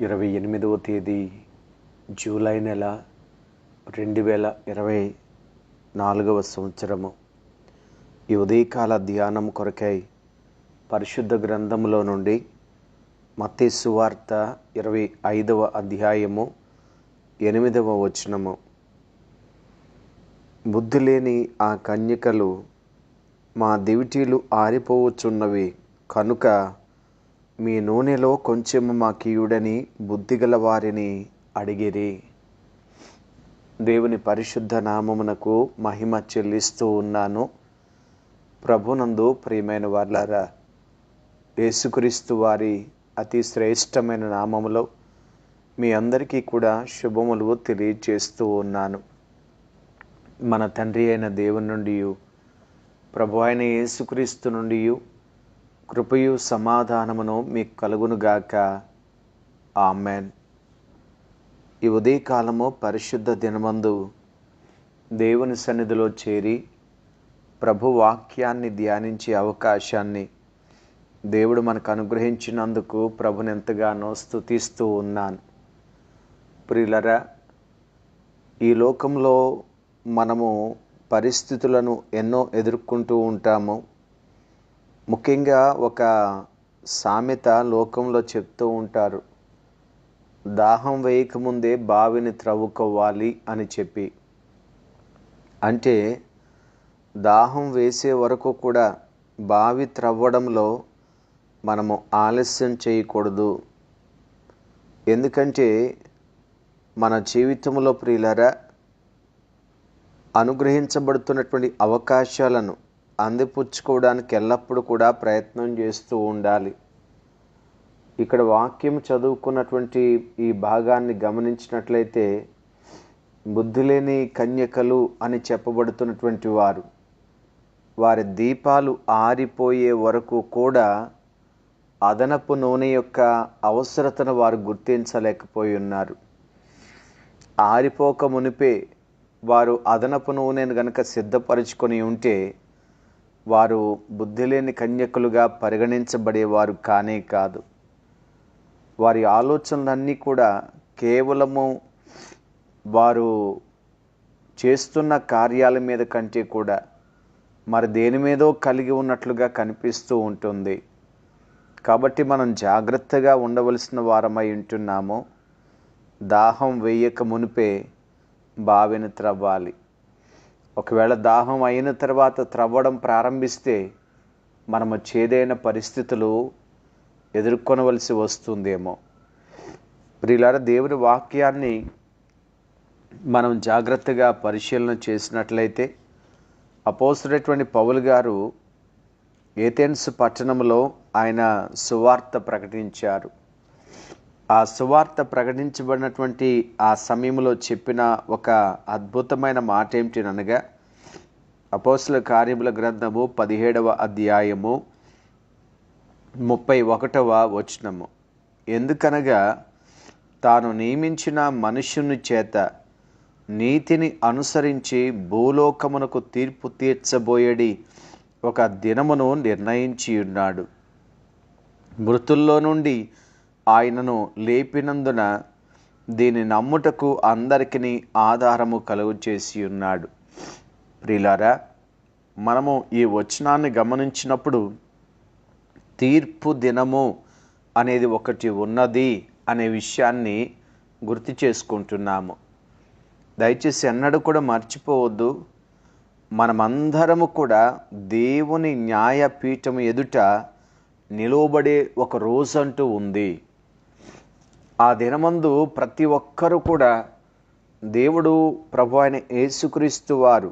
ఇరవై ఎనిమిదవ తేదీ జూలై నెల రెండు వేల ఇరవై నాలుగవ సంవత్సరము. ఈ ఉదయకాల ధ్యానం కొరకై పరిశుద్ధ గ్రంథములో నుండి మత్తే సువార్త ఇరవై ఐదవ అధ్యాయము ఎనిమిదవ వచనము. బుద్ధి లేని ఆ కన్యకలు మా దివిటీలు ఆరిపోవచ్చున్నవి కనుక మీ నూనెలో కొంచెం మాకియుడని బుద్ధిగల వారిని అడిగిరి. దేవుని పరిశుద్ధ నామమునకు మహిమ చెల్లిస్తూ ఉన్నాను. ప్రభునందు ప్రియమైన వార్లారా యేసుక్రీస్తు వారి అతి శ్రేష్టమైన నామములో మీ అందరికీ కూడా శుభములు తెలియజేస్తూ ఉన్నాను. మన తండ్రి అయిన దేవుని నుండి ప్రభు అయిన యేసుక్రీస్తు నుండి కృపయు సమాధానమును మీకు కలుగునుగాక ఆమెన్. ఈ ఉదయకాలము పరిశుద్ధ దినమందు దేవుని సన్నిధిలో చేరి ప్రభు వాక్యాన్ని ధ్యానించే అవకాశాన్ని దేవుడు మనకు అనుగ్రహించినందుకు ప్రభుని ఎంతగానో స్థుతిస్తూ ఉన్నాను. ప్రియులరా ఈ లోకంలో మనము పరిస్థితులను ఎన్నో ఎదుర్కొంటూ ఉంటాము. ముఖ్యంగా ఒక సామెత లోకంలో చెప్తూ ఉంటారు దాహం వేయకముందే బావిని త్రవ్వుకోవాలి అని చెప్పి. అంటే దాహం వేసే వరకు కూడా బావి త్రవ్వడంలో మనము ఆలస్యం చేయకూడదు. ఎందుకంటే మన జీవితంలో ప్రియులరా అనుగ్రహించబడుతున్నటువంటి అవకాశాలను అందిపుచ్చుకోవడానికి ఎల్లప్పుడూ కూడా ప్రయత్నం చేస్తూ ఉండాలి. ఇక్కడ వాక్యం చదువుకున్నటువంటి ఈ భాగాన్ని గమనించినట్లయితే బుద్ధి లేని కన్యకలు అని చెప్పబడుతున్నటువంటి వారు వారి దీపాలు ఆరిపోయే వరకు కూడా అదనపు నూనె యొక్క అవసరతను వారు గుర్తించలేకపోయి ఉన్నారు. ఆరిపోక మునిపే వారు అదనపు నూనెను గనక సిద్ధపరుచుకొని ఉంటే వారు బుద్ధి లేని కన్యకులుగా పరిగణించబడేవారు కానే కాదు. వారి ఆలోచనలన్నీ కూడా కేవలము వారు చేస్తున్న కార్యాల మీద కంటే కూడా మరి దేని మీదో కలిగి ఉన్నట్లుగా కనిపిస్తూ ఉంటుంది. కాబట్టి మనం జాగ్రత్తగా ఉండవలసిన వారమై ఉంటున్నాము. దాహం వేయక మునిపే బావిని త్రవ్వాలి. ఒకవేళ దాహం అయిన తర్వాత త్రవ్వడం ప్రారంభిస్తే మనము చేదైన పరిస్థితులు ఎదుర్కొనవలసి వస్తుందేమో. ప్రియులార దేవుని వాక్యాన్ని మనం జాగ్రత్తగా పరిశీలన చేసినట్లయితే అపోసుడైనటువంటి పౌలు గారు ఏథెన్స్ పట్టణంలో ఆయన సువార్త ప్రకటించారు. ఆ సువార్త ప్రకటించబడినటువంటి ఆ సమయంలో చెప్పిన ఒక అద్భుతమైన మాట ఏమిటినగా అపోసుల కార్యముల గ్రంథము పదిహేడవ అధ్యాయము ముప్పై ఒకటవ వచనము. ఎందుకనగా తాను నియమించిన మనుష్యుని చేత నీతిని అనుసరించి భూలోకమునకు తీర్పు తీర్చబోయేడి ఒక దినమును నిర్ణయించి ఉన్నాడు మృతుల్లో నుండి ఆయనను లేపినందున దీని నమ్ముటకు అందరికీ ఆధారము కలుగు చేసి ఉన్నాడు. ప్రిలారా మనము ఈ వచనాన్ని గమనించినప్పుడు తీర్పు దినము అనేది ఒకటి ఉన్నది అనే విషయాన్ని గుర్తు చేసుకుంటున్నాము. దయచేసి ఎన్నడూ కూడా మర్చిపోవద్దు. మనమందరము కూడా దేవుని న్యాయపీఠం ఎదుట నిలువబడే ఒక రోజు అంటూ ఉంది. ఆ దినమందు ప్రతి ఒక్కరూ కూడా దేవుడు ప్రభు అయిన యేసుక్రీస్తు వారు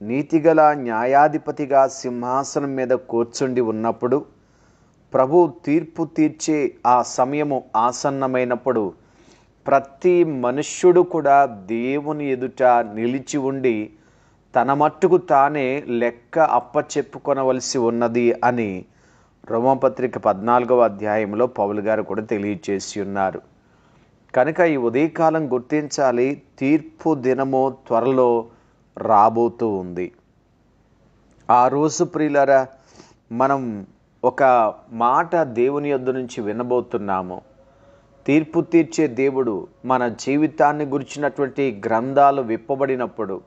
నీతిగల న్యాయాధిపతిగా సింహాసనం మీద కూర్చుండి ఉన్నప్పుడు ప్రభు తీర్పు తీర్చే ఆ సమయము ఆసన్నమైనప్పుడు ప్రతి మనుష్యుడు కూడా దేవుని ఎదుట నిలిచి ఉండి తన మట్టుకు తానే లెక్క అప్పచెప్పుకొనవలసి ఉన్నది అని రోమపత్రిక పద్నాలుగవ అధ్యాయంలో పౌలు గారు కూడా తెలియజేసి ఉన్నారు. కనుక ఈ ఉదయకాలం గుర్తించాలి తీర్పు దినము త్వరలో రాబోతూ ఉంది. ఆ రోజు ప్రియులరా మనం ఒక మాట దేవుని యొద్ద నుంచి వినబోతున్నాము. తీర్పు తీర్చే దేవుడు మన జీవితాన్ని గురించినటువంటి గ్రంథాలు విప్పబడినప్పుడు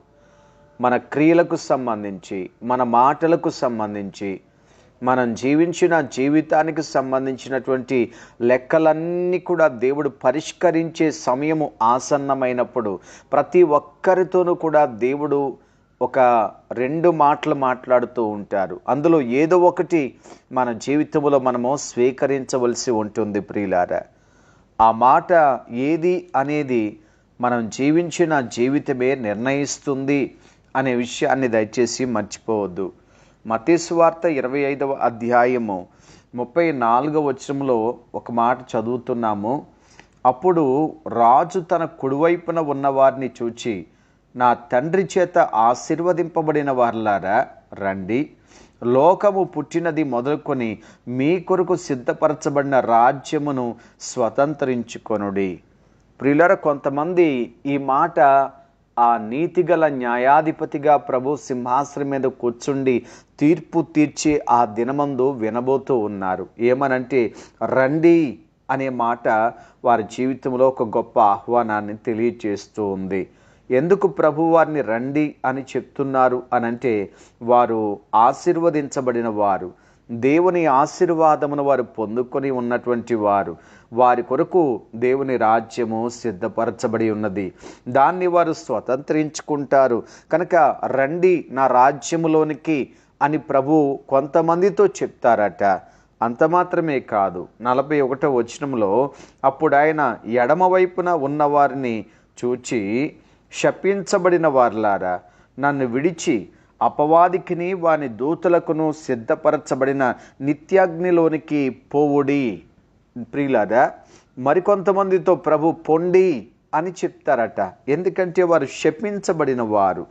మన క్రియలకు సంబంధించి మన మాటలకు సంబంధించి మనం జీవించిన జీవితానికి సంబంధించినటువంటి లెక్కలన్నీ కూడా దేవుడు పరిష్కరించే సమయము ఆసన్నమైనప్పుడు ప్రతి ఒక్కరితోనూ కూడా దేవుడు ఒక రెండు మాటలు మాట్లాడుతూ ఉంటారు. అందులో ఏదో ఒకటి మన జీవితంలో మనము స్వీకరించవలసి ఉంటుంది ప్రియులారా. ఆ మాట ఏది అనేది మనం జీవించిన జీవితమే నిర్ణయిస్తుంది అనే విషయాన్ని దయచేసి మర్చిపోవద్దు. మతేశ్వార్త ఇరవై ఐదవ అధ్యాయము ముప్పై నాలుగవ వచనంలో ఒక మాట చదువుతున్నాము. అప్పుడు రాజు తన కుడివైపున ఉన్నవారిని చూచి నా తండ్రి చేత ఆశీర్వదింపబడిన వారులారా రండి. లోకము పుట్టినది మొదలుకొని మీ కొరకు సిద్ధపరచబడిన రాజ్యమును స్వతంత్రించుకొనుడి. ప్రియులర కొంతమంది ఈ మాట ఆ నీతిగల న్యాయాధిపతిగా ప్రభు సింహాసనం మీద కూర్చుండి తీర్పు తీర్చే ఆ దినమందు వినబోతూ ఉన్నారు. ఏమనంటే రండి అనే మాట వారి జీవితంలో ఒక గొప్ప ఆహ్వానాన్ని తెలియచేస్తూ ఉంది. ఎందుకు ప్రభు వారిని రండి అని చెప్తున్నారు అనంటే వారు ఆశీర్వదించబడిన వారు. దేవుని ఆశీర్వాదమును వారు పొందుకొని ఉన్నటువంటి వారు. వారి కొరకు దేవుని రాజ్యము సిద్ధపరచబడి ఉన్నది. దాన్ని వారు స్వతంత్రించుకుంటారు. కనుక రండి నా రాజ్యములోనికి అని ప్రభు కొంతమందితో చెప్తారట. అంత మాత్రమే కాదు. నలభై ఒకటో వచనంలో అప్పుడు ఆయన ఎడమ వైపున ఉన్నవారిని చూచి శపించబడిన వారులారా నన్ను విడిచి అపవాదికిని వాని దూతలకును సిద్ధపరచబడిన నిత్యాగ్నిలోనికి పోవుడి. ప్రియులారా మరికొంతమందితో ప్రభు పొండి అని చెప్తారట. ఎందుకంటే వారు శపించబడిన వారు.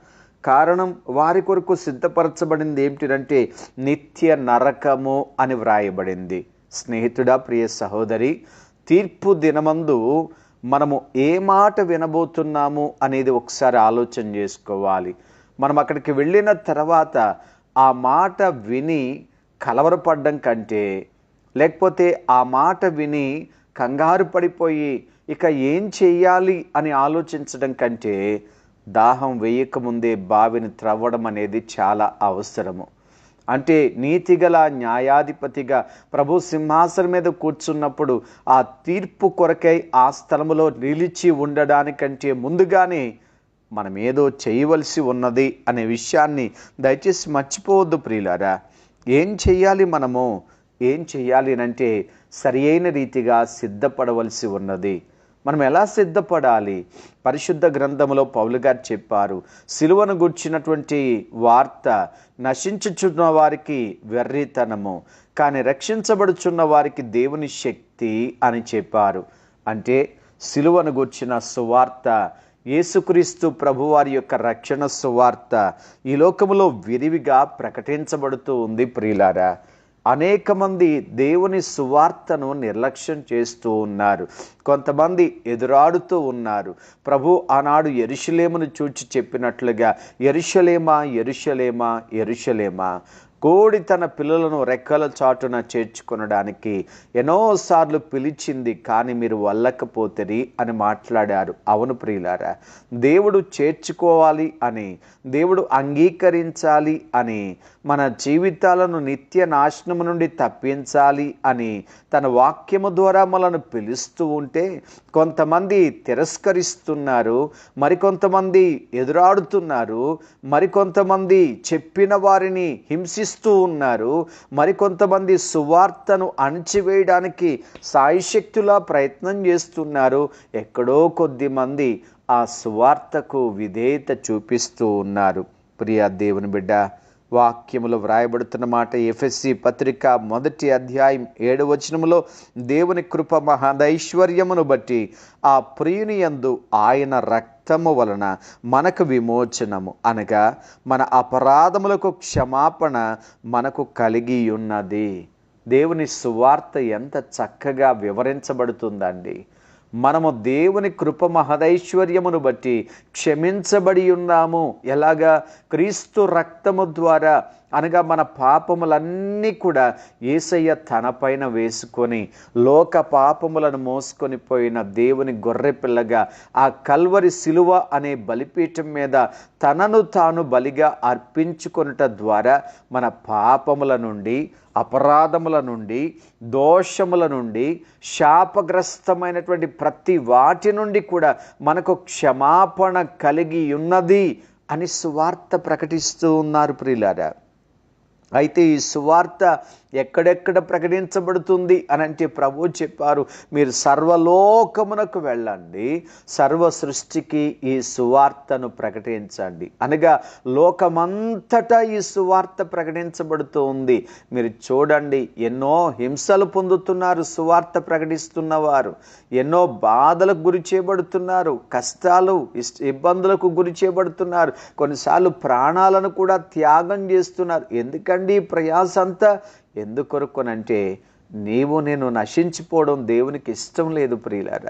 కారణం వారి కొరకు సిద్ధపరచబడింది ఏమిటంటే నిత్య నరకము అని వ్రాయబడింది. స్నేహితుడా ప్రియ సహోదరి తీర్పు దినమందు మనము ఏ మాట వినబోతున్నాము అనేది ఒకసారి ఆలోచన చేసుకోవాలి. మనం అక్కడికి వెళ్ళిన తర్వాత ఆ మాట విని కలవరపడ్డం కంటే లేకపోతే ఆ మాట విని కంగారు పడిపోయి ఇక ఏం చెయ్యాలి అని ఆలోచించడం కంటే దాహం వేయకముందే బావిని త్రవ్వడం అనేది చాలా అవసరము. అంటే నీతిగల న్యాయాధిపతిగా ప్రభు సింహాసనం మీద కూర్చున్నప్పుడు ఆ తీర్పు కొరకై ఆ స్థలములో నిలిచి ఉండడానికంటే ముందుగానే మనం ఏదో చేయవలసి ఉన్నది అనే విషయాన్ని దయచేసి మర్చిపోవద్దు ప్రియులారా. ఏం చెయ్యాలి మనము? ఏం చెయ్యాలి అంటే సరి అయిన రీతిగా సిద్ధపడవలసి ఉన్నది. మనం ఎలా సిద్ధపడాలి? పరిశుద్ధ గ్రంథంలో పౌలు గారు చెప్పారు సిలువను గుర్చినటువంటి వార్త నశించుచున్న వారికి వెర్రితనము కానీ రక్షించబడుచున్న వారికి దేవుని శక్తి అని చెప్పారు. అంటే సిలువను గుర్చిన సువార్త యేసుక్రీస్తు ప్రభువారి యొక్క రక్షణ సువార్త ఈ లోకములో విరివిగా ప్రకటించబడుతూ ఉంది ప్రియులారా. అనేక మంది దేవుని సువార్తను నిర్లక్ష్యం చేస్తూ ఉన్నారు. కొంతమంది ఎదురాడుతూ ఉన్నారు. ప్రభు ఆనాడు ఎరుషలేమును చూచి చెప్పినట్లుగా ఎరుషలేమా ఎరుషలేమా ఎరుషలేమా కోడి తన పిల్లలను రెక్కల చాటున చేర్చుకొనడానికి ఎన్నోసార్లు పిలిచింది కానీ మీరు వల్లకపోతేరి అని మాట్లాడారు. అవును ప్రియులారా దేవుడు చేర్చుకోవాలి అని దేవుడు అంగీకరించాలి అని మన జీవితాలను నిత్య నాశనము నుండి తప్పించాలి అని తన వాక్యము ద్వారా మనను పిలుస్తూ ఉంటే కొంతమంది తిరస్కరిస్తున్నారు మరికొంతమంది ఎదురాడుతున్నారు మరికొంతమంది చెప్పిన వారిని హింసిస్తూ ఉన్నారు. మరికొంతమంది సువార్తను అణిచివేయడానికి సాయిశక్తులా ప్రయత్నం చేస్తున్నారు. ఎక్కడో కొద్ది మంది ఆ సువార్తకు విధేయత చూపిస్తూ ఉన్నారు. ప్రియా దేవుని బిడ్డ వాక్యములో వ్రాయబడుతున్న మాట ఎఫ్ఎస్సి పత్రిక మొదటి అధ్యాయం ఏడు వచనములో దేవుని కృప మహదైశ్వర్యమును బట్టి ఆ ప్రియుని యందు ఆయన రక్తము వలన మనకు విమోచనము అనగా మన అపరాధములకు క్షమాపణ మనకు కలిగి ఉన్నది దేవుని సువార్త ఎంత చక్కగా వివరించబడుతుందండి. మనము దేవుని కృప మహదైశ్వర్యమును బట్టి క్షమించబడి ఉన్నాము. ఎలాగా? క్రీస్తు రక్తము ద్వారా అనగా మన పాపములన్నీ కూడా ఏసయ్య తనపైన వేసుకొని లోక పాపములను మోసుకొని పోయిన దేవుని గొర్రెపిల్లగా ఆ కల్వరి శిలువ అనే బలిపీఠం మీద తనను తాను బలిగా అర్పించుకొనుట ద్వారా మన పాపముల నుండి అపరాధముల నుండి దోషముల నుండి శాపగ్రస్తమైనటువంటి ప్రతి వాటి నుండి కూడా మనకు క్షమాపణ కలిగి ఉన్నది అని సువార్త ప్రకటిస్తూ ఉన్నారు ప్రియులారా. అయితే ఈ సువార్త ఎక్కడెక్కడ ప్రకటించబడుతుంది అని అంటే ప్రభు చెప్పారు. మీరు సర్వలోకమునకు వెళ్ళండి. సర్వ సృష్టికి ఈ సువార్తను ప్రకటించండి. అనగా లోకమంతటా ఈ సువార్త ప్రకటించబడుతూ ఉంది. మీరు చూడండి ఎన్నో హింసలు పొందుతున్నారు సువార్త ప్రకటిస్తున్న వారు ఎన్నో బాధలకు గురి చేయబడుతున్నారు కష్టాలు ఇస్- ఇబ్బందులకు గురి చేయబడుతున్నారు. కొన్నిసార్లు ప్రాణాలను కూడా త్యాగం చేస్తున్నారు. ఎందుకండి ఈ ప్రయాస అంతా ఎందుకొరకునంటే నీవు నేను నశించిపోవడం దేవునికి ఇష్టం లేదు ప్రియులారా.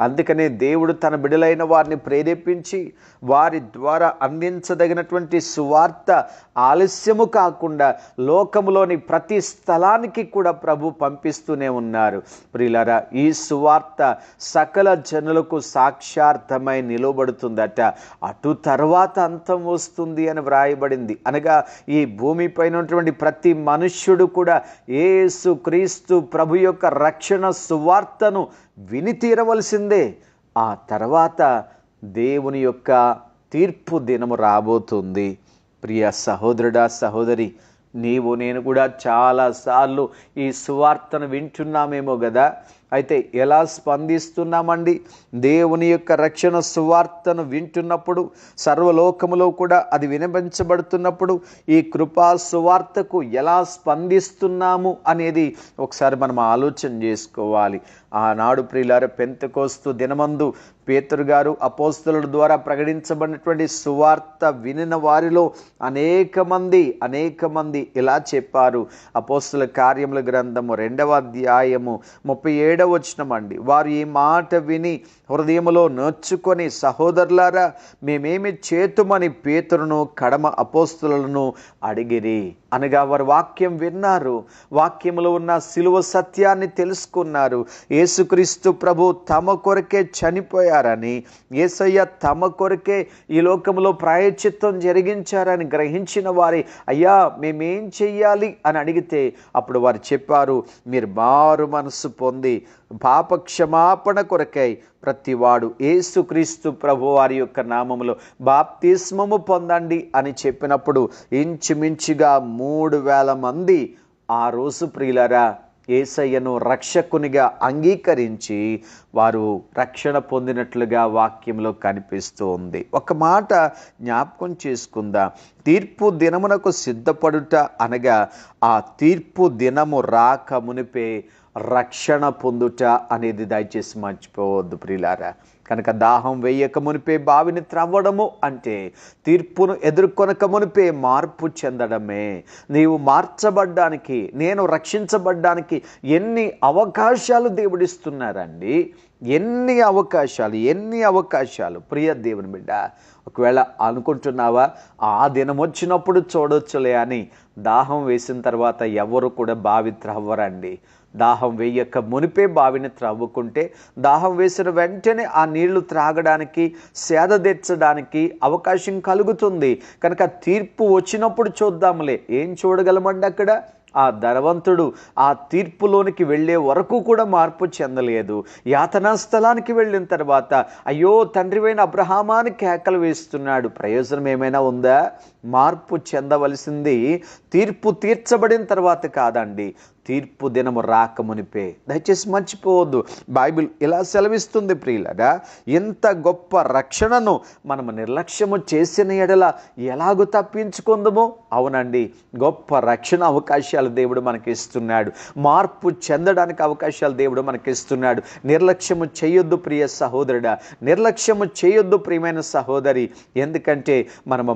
అందుకనే దేవుడు తన బిడలైన వారిని ప్రేరేపించి వారి ద్వారా అందించదగినటువంటి సువార్త ఆలస్యము కాకుండా లోకంలోని ప్రతి స్థలానికి కూడా ప్రభు పంపిస్తూనే ఉన్నారు. ప్రియులారా ఈ సువార్త సకల జనులకు సాక్షార్థమై నిలబడుతుందట అటు తర్వాత అంతం వస్తుంది అని వ్రాయబడింది. అనగా ఈ భూమిపైన ఉన్నటువంటి ప్రతి మనుష్యుడు కూడా ఏసు క్రీస్తు ప్రభు యొక్క రక్షణ సువార్తను విని తీరవలసిందే ఆ తర్వాత దేవుని యొక్క తీర్పు దినము రాబోతుంది. ప్రియ సహోదరుడా సహోదరి నీవు నేను కూడా చాలాసార్లు ఈ సువార్తను వింటున్నామేమో కదా అయితే ఎలా స్పందిస్తున్నామండి? దేవుని యొక్క రక్షణ సువార్తను వింటున్నప్పుడు సర్వలోకములో కూడా అది వినిపించబడుతున్నప్పుడు ఈ కృపా సువార్తకు ఎలా స్పందిస్తున్నాము అనేది ఒకసారి మనం ఆలోచన చేసుకోవాలి. ఆనాడు ప్రియులార పెంతకోస్తు దినమందు పేతురు గారు అపోస్తుల ద్వారా ప్రకటించబడినటువంటి సువార్త వినిన వారిలో అనేక మంది అనేక మంది ఇలా చెప్పారు. అపోస్తుల కార్యముల గ్రంథము రెండవ అధ్యాయము ముప్పై ఏడవ వచ్చినమండి వారు ఈ మాట విని హృదయములో నోచుకొని సహోదరులారా మేమేమి చేతుమని పేతురును కడమ అపోస్తులను అడిగిరి? అనగా వారు వాక్యం విన్నారు. వాక్యములో ఉన్న సిలువ సత్యాన్ని తెలుసుకున్నారు. యేసుక్రీస్తు ప్రభు తమ కొరకే చనిపోయారని యేసయ్య తమ కొరకే ఈ లోకంలో ప్రాయచిత్వం జరిగించారని గ్రహించిన వారి అయ్యా మేమేం చెయ్యాలి? అని అడిగితే అప్పుడు వారు చెప్పారు మీరు మారు మనసు పొంది పాప క్షమాపణ కొరకై ప్రతివాడు ఏసుక్రీస్తు ప్రభు వారి యొక్క నామములో బాప్తిస్మము పొందండి అని చెప్పినప్పుడు ఇంచుమించుగా మూడు వేల మంది ఆ రోజు ప్రియులరా ఏసయ్యను రక్షకునిగా అంగీకరించి వారు రక్షణ పొందినట్లుగా వాక్యంలో కనిపిస్తూ ఉంది. ఒక మాట జ్ఞాపకం చేసుకుందాం. తీర్పు దినమునకు సిద్ధపడుట అనగా ఆ తీర్పు దినము రాక మునిపే రక్షణ పొందుట అనేది దయచేసి మర్చిపోవద్దు ప్రియులారా. కనుక దాహం వేయక మునిపే బావిని త్రవ్వడము అంటే తీర్పును ఎదుర్కొనక మునిపే మార్పు చెందడమే. నీవు మార్చబడ్డానికి నేను రక్షించబడ్డానికి ఎన్ని అవకాశాలు దేవుడిస్తున్నారండి? ఎన్ని అవకాశాలు ఎన్ని అవకాశాలు? ప్రియ దేవుని బిడ్డ ఒకవేళ అనుకుంటున్నావా ఆ దినం వచ్చినప్పుడు చూడొచ్చులే అని దాహం వేసిన తర్వాత ఎవరు కూడా బావి త్రవ్వరండి. దాహం వేయక మునిపే బావిని త్రవ్వుకుంటే దాహం వేసిన వెంటనే ఆ నీళ్ళు త్రాగడానికి సేద తెచ్చడానికి అవకాశం కలుగుతుంది. కనుక తీర్పు వచ్చినప్పుడు చూద్దాంలే. ఏం చూడగలమండి అక్కడ? ఆ ధనవంతుడు ఆ తీర్పులోనికి వెళ్ళే వరకు కూడా మార్పు చెందలేదు. యాతనా స్థలానికి వెళ్ళిన తర్వాత అయ్యో తండ్రివైన అబ్రహామాని కేకలు వేస్తున్నాడు. ప్రయోజనం ఏమైనా ఉందా? మార్పు చెందవలసింది తీర్పు తీర్చబడిన తర్వాత కాదండి. తీర్పు దినము రాకమునిపే. దయచేసి మర్చిపోవద్దు. బైబిల్ ఇలా సెలవిస్తుంది ప్రియులరా ఇంత గొప్ప రక్షణను మనము నిర్లక్ష్యము చేసిన ఎడల ఎలాగూ తప్పించుకుందము? అవునండి. గొప్ప రక్షణ అవకాశాలు దేవుడు మనకి ఇస్తున్నాడు మార్పు చెందడానికి అవకాశాలు దేవుడు మనకి ఇస్తున్నాడు నిర్లక్ష్యము చేయొద్దు ప్రియ సహోదరుడా. నిర్లక్ష్యము చేయొద్దు ప్రియమైన సహోదరి. ఎందుకంటే మనము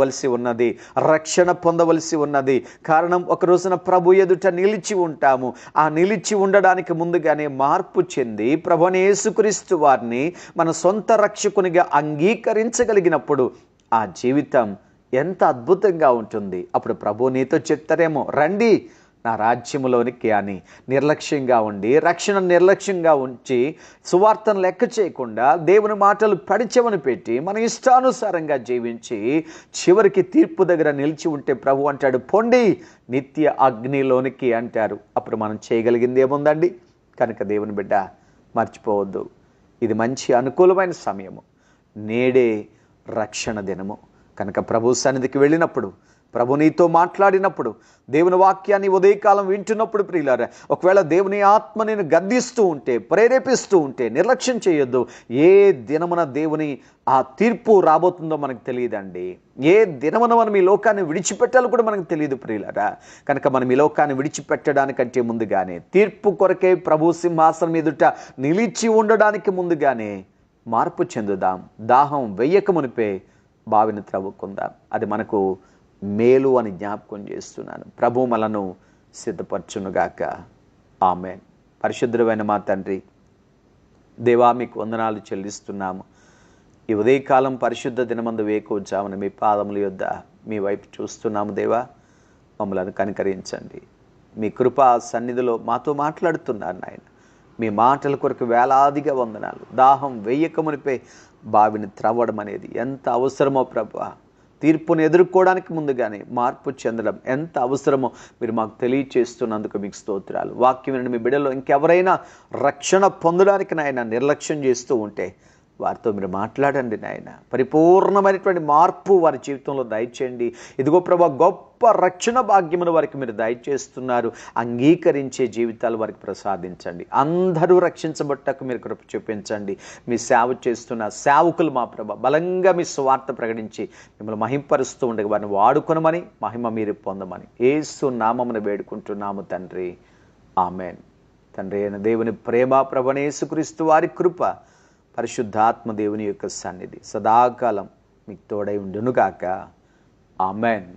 పొందవలసి ఉన్నది. రక్షణ పొందవలసి ఉన్నది. కారణం ఒక రోజున ప్రభు ఎదుట నిలిచి ఉంటాము. ఆ నిలిచి ఉండడానికి ముందుగానే మార్పు చెంది ప్రభుని యేసుక్రీస్తు వారిని మన సొంత రక్షకునిగా అంగీకరించగలిగినప్పుడు ఆ జీవితం ఎంత అద్భుతంగా ఉంటుంది. అప్పుడు ప్రభు నీతో చెప్తారేమో రండి నా రాజ్యములోనికి అని నిర్లక్ష్యంగా ఉండి రక్షణ నిర్లక్ష్యంగా ఉంచి సువార్తను లెక్క చేయకుండా దేవుని మాటలు పడిచెవని పెట్టి మన ఇష్టానుసారంగా జీవించి చివరికి తీర్పు దగ్గర నిలిచి ఉంటే ప్రభు అంటాడు పొండి నిత్య అగ్నిలోనికి అంటారు. అప్పుడు మనం చేయగలిగింది ఏముందండి? కనుక దేవుని బిడ్డ మర్చిపోవద్దు. ఇది మంచి అనుకూలమైన సమయము. నేడే రక్షణ దినము. కనుక ప్రభు సన్నిధికి వెళ్ళినప్పుడు ప్రభు నీతో మాట్లాడినప్పుడు దేవుని వాక్యాన్ని ఉదయకాలం వింటున్నప్పుడు ప్రియులారా ఒకవేళ దేవుని ఆత్మ నేను గద్దిస్తూ ఉంటే ప్రేరేపిస్తూ ఉంటే నిర్లక్ష్యం చేయొద్దు ఏ దినమున దేవుని ఆ తీర్పు రాబోతుందో మనకు తెలియదండి. ఏ దినమున మనం ఈ లోకాన్ని విడిచిపెట్టాలో కూడా మనకు తెలియదు ప్రియులారా. కనుక మనం ఈ లోకాన్ని విడిచిపెట్టడానికంటే ముందుగానే తీర్పు కొరకే ప్రభు సింహాసనం ఎదుట నిలిచి ఉండడానికి ముందుగానే మార్పు చెందుదాం. దాహం వెయ్యక మునిపే బావిని త్రవ్వుకుందాం. అది మనకు మేలు అని జ్ఞాపకం చేస్తున్నాను. ప్రభు మనను సిద్ధపరచునుగాక. ఆమె పరిశుద్ధమైన మా తండ్రి దేవా మీకు వందనాలు చెల్లిస్తున్నాము. ఈ ఉదయకాలం పరిశుద్ధ దినమందు వేకూర్చామని మీ పాదముల యొద్ద మీ వైపు చూస్తున్నాము దేవా. మమ్మలను కనికరించండి. మీ కృపా సన్నిధిలో మాతో మాట్లాడుతున్నారు నాయన. మీ మాటల కొరకు వేలాదిగా వందనాలు. దాహం వెయ్యక మునిపే బావిని త్రవ్వడం అనేది ఎంత అవసరమో ప్రభా. తీర్పును ఎదుర్కోవడానికి ముందుగానే మార్పు చెందడం ఎంత అవసరమో మీరు మాకు తెలియచేస్తున్నందుకు మీకు స్తోత్రాలు. వాక్యం మీ బిడ్డలో ఇంకెవరైనా రక్షణ పొందడానికి నాయన నిర్లక్ష్యం చేస్తూ ఉంటే వారితో మీరు మాట్లాడండి నాయన. పరిపూర్ణమైనటువంటి మార్పు వారి జీవితంలో దయచేయండి. ఇదిగో ప్రభా గొప్ప రక్షణ భాగ్యమును వారికి మీరు దయచేస్తున్నారు. అంగీకరించే జీవితాలు వారికి ప్రసాదించండి. అందరూ రక్షించబట్టకు మీరు కృప చూపించండి. మీ సేవ చేస్తున్న సేవకులు మా ప్రభ బలంగా మీ స్వార్థ ప్రకటించి మిమ్మల్ని మహింపరుస్తూ ఉండగా వారిని వాడుకొనమని మహిమ మీరు పొందమని. ఏసు నామమును వేడుకుంటున్నాము తండ్రి. ఆమెన్. తండ్రి అయిన దేవుని ప్రేమ ప్రభనేసుక్రీస్తు వారి కృప పరిశుద్ధాత్మ దేవుని యొక్క సన్నిధి సదాకాలం మీకు తోడై ఉండునుగాక. ఆమెన్.